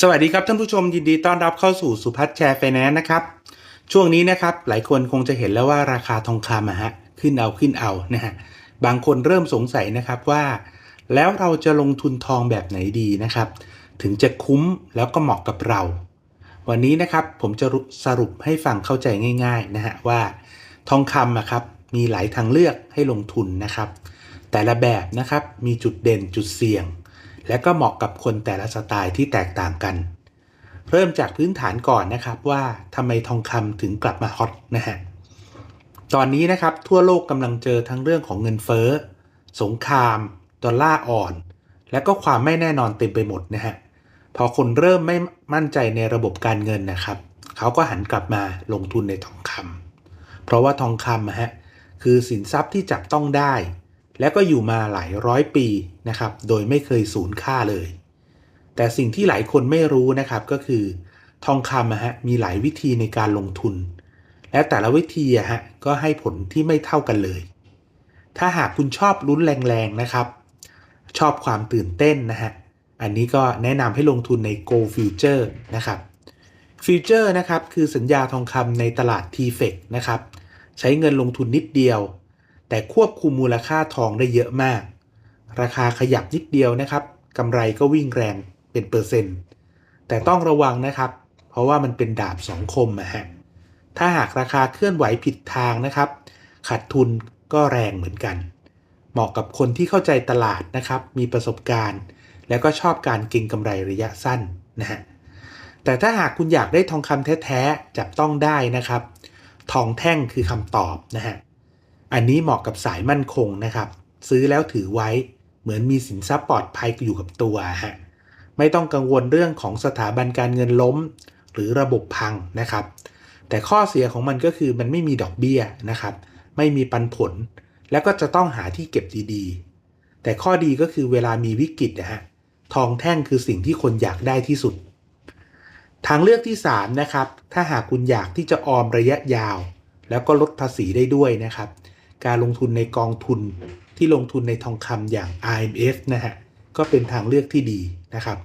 สวัสดีครับท่านผู้ชมยินดีต้อนรับเข้าสู่สุพัฒน์แชร์ไฟแนนซ์นะครับ ช่วงนี้นะครับหลายคนคงจะเห็นแล้วว่าราคาทองคำอะฮะขึ้นเอาขึ้นเอานะฮะบางคนเริ่มสงสัยนะครับว่า แล้วเราจะลงทุนทองแบบไหนดีนะครับ ถึงจะคุ้มแล้วก็เหมาะกับเรา วันนี้นะครับผมจะสรุปให้ฟังเข้าใจง่าย ๆนะฮะว่า ทองคำอะครับมีหลายทางเลือกให้ลงทุนนะครับ แต่ละแบบนะครับมีจุดเด่นจุดเสี่ยง และก็เหมาะกับคนแต่ละสไตล์ที่แตกต่างกัน เริ่มจากพื้นฐานก่อนนะครับว่าทำไมทองคำถึงกลับมาฮอตนะฮะตอนนี้นะครับทั่วโลกกำลังเจอทั้งเรื่องของเงินเฟ้อ สงคราม ดอลลาร์อ่อน และก็ความไม่แน่นอนเต็มไปหมดนะฮะพอคนเริ่มไม่มั่นใจในระบบการเงินนะครับ เขาก็หันกลับมาลงทุนในทองคำเพราะว่าทองคำอะฮะคือสินทรัพย์ที่จับต้องได้ และก็อยู่มาหลายร้อยปีนะครับ โดยไม่เคยสูญค่าเลย แต่สิ่งที่หลายคนไม่รู้นะครับก็คือ ทองคำอะฮะมีหลายวิธีในการลงทุน และแต่ละวิธีอะฮะก็ให้ผลที่ไม่เท่ากันเลย ถ้าหากคุณชอบลุ้นแรงๆนะครับ ชอบความตื่นเต้นนะฮะอันนี้ก็แนะนำให้ลงทุนใน Go Future นะครับ Future นะครับคือสัญญาทองคำในตลาด t f e c นะครับ ใช้เงินลงทุนนิดเดียว แต่ควบคุมมูลค่าทองได้เยอะมาก ราคาขยับนิดเดียวนะครับกำไรก็วิ่งแรงเป็นเปอร์เซ็นต์ แต่ต้องระวังนะครับ เพราะว่ามันเป็นดาบสองคมนะฮะถ้าหากราคาเคลื่อนไหวผิดทางนะครับ ขาดทุนก็แรงเหมือนกัน เหมาะกับคนที่เข้าใจตลาดนะครับ มีประสบการณ์ แล้วก็ชอบการเก็งกำไรระยะสั้นนะฮะแต่ถ้าหากคุณอยากได้ทองคำแท้ ๆ จับต้องได้นะครับ ทองแท่งคือคำตอบนะฮะ อันนี้เหมาะกับสายมั่นคงนะครับ ซื้อแล้วถือไว้เหมือนมีสินทรัพย์ปลอดภัยอยู่กับตัวฮะไม่ต้องกังวลเรื่องของสถาบันการเงินล้ม หรือระบบพังนะครับ แต่ข้อเสียของมันก็คือมันไม่มีดอกเบี้ยนะครับ ไม่มีปันผล แล้วก็จะต้องหาที่เก็บดีๆ แต่ข้อดีก็คือเวลามีวิกฤตนะฮะทองแท่งคือสิ่งที่คนอยากได้ที่สุด ทางเลือกที่ 3 นะครับ ถ้าหากคุณอยากที่จะออมระยะยาว แล้วก็ลดภาษีได้ด้วยนะครับ การลงทุนในกองทุนที่ลงทุนในทองคำอย่าง IMF นะฮะก็เป็นทางเลือกที่ดีนะครับ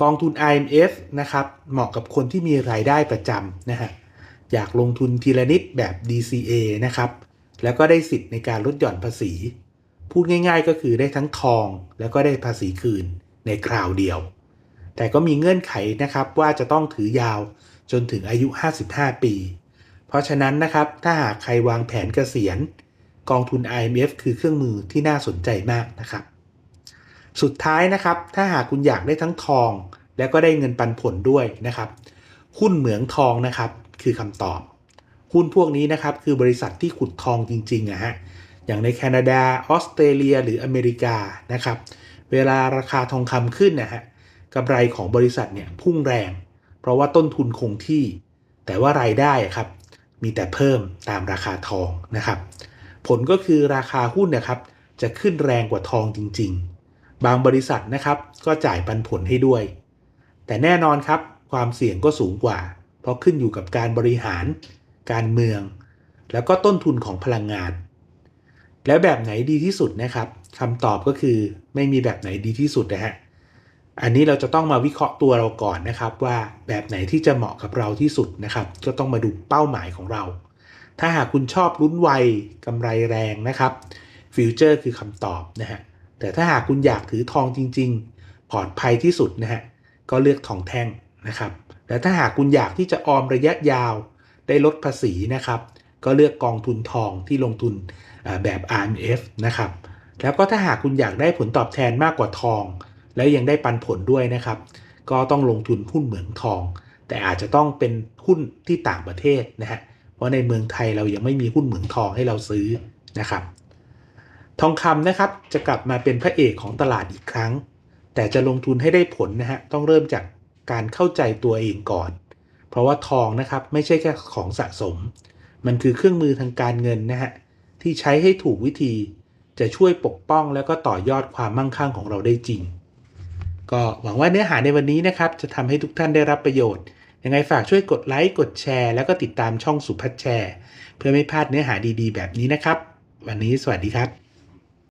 กองทุน IMF นะครับเหมาะกับคนที่มีรายได้ประจำนะฮะอยากลงทุนทีละนิดแบบ DCA นะครับแล้วก็ได้สิทธิ์ในการลดหย่อนภาษี พูดง่ายๆ ก็คือได้ทั้งทองแล้วก็ได้ภาษีคืนในคราวเดียว แต่ก็มีเงื่อนไขนะครับว่าจะต้องถือยาวจนถึงอายุ 55 ปี เพราะฉะนั้นนะครับถ้าหากใครวางแผนเกษียณ กองทุน IMF คือเครื่องมือที่น่าสนใจมากนะครับ สุดท้ายนะครับ ถ้าหากคุณอยากได้ทั้งทอง แล้วก็ได้เงินปันผลด้วยนะครับ หุ้นเหมืองทองนะครับคือคำตอบ หุ้นพวกนี้นะครับคือบริษัทที่ขุดทองจริงๆอะฮะอย่างในแคนาดาออสเตรเลีย หรืออเมริกานะครับ เวลาราคาทองคำขึ้นนะฮะกำไรของบริษัทเนี่ยพุ่งแรง เพราะว่าต้นทุนคงที่ แต่ว่ารายได้ครับ มีแต่เพิ่มตามราคาทองนะครับ ผลก็คือราคาหุ้นนะครับ จะขึ้นแรงกว่าทองจริง ๆ บางบริษัทนะครับก็จ่ายปันผลให้ด้วย แต่แน่นอนครับความเสี่ยงก็สูงกว่า เพราะขึ้นอยู่กับการบริหาร การเมือง แล้วก็ต้นทุนของพลังงาน แล้วแบบไหนดีที่สุดนะครับคำตอบก็คือไม่มีแบบไหนดีที่สุดนะฮะอันนี้เราจะต้องมาวิเคราะห์ตัวเราก่อนนะครับ ว่าแบบไหนที่จะเหมาะกับเราที่สุดนะครับ ก็ต้องมาดูเป้าหมายของเรา ถ้าหากคุณชอบลุ้นไวกำไรแรงนะครับฟิวเจอร์คือคำตอบนะฮะแต่ถ้าหากคุณอยากถือทองจริง ๆ ปลอดภัยที่สุดนะฮะก็เลือกทองแท่งนะครับและถ้าหากคุณอยากที่จะออมระยะยาวได้ลดภาษีนะครับ ก็เลือกกองทุนทองที่ลงทุนแบบ RMF นะครับแล้วก็ถ้าหากคุณอยากได้ผลตอบแทนมากกว่าทอง แล้วยังได้ปันผลด้วยนะครับ ก็ต้องลงทุนหุ้นเหมืองทอง แต่อาจจะต้องเป็นหุ้นที่ต่างประเทศนะฮะ เพราะในเมืองไทยเรายังไม่มีหุ้นเหมืองทองให้เราซื้อนะครับ ทองคำนะครับจะกลับมาเป็นพระเอกของตลาดอีกครั้ง แต่จะลงทุนให้ได้ผลนะฮะต้องเริ่มจากการเข้าใจตัวเองก่อน เพราะว่าทองนะครับไม่ใช่แค่ของสะสม มันคือเครื่องมือทางการเงินนะฮะที่ใช้ให้ถูกวิธีจะช่วยปกป้องแล้วก็ต่อยอดความมั่งคั่งของเราได้จริง ก็หวังว่าเนื้อหาในวันนี้นะครับ จะทำให้ทุกท่านได้รับประโยชน์ ยังไงฝากช่วยกดไลค์กดแชร์ แล้วก็ติดตามช่องสุพัฒแชร์ เพื่อไม่พลาดเนื้อหาดีๆ แบบนี้นะครับ วันนี้สวัสดีครับ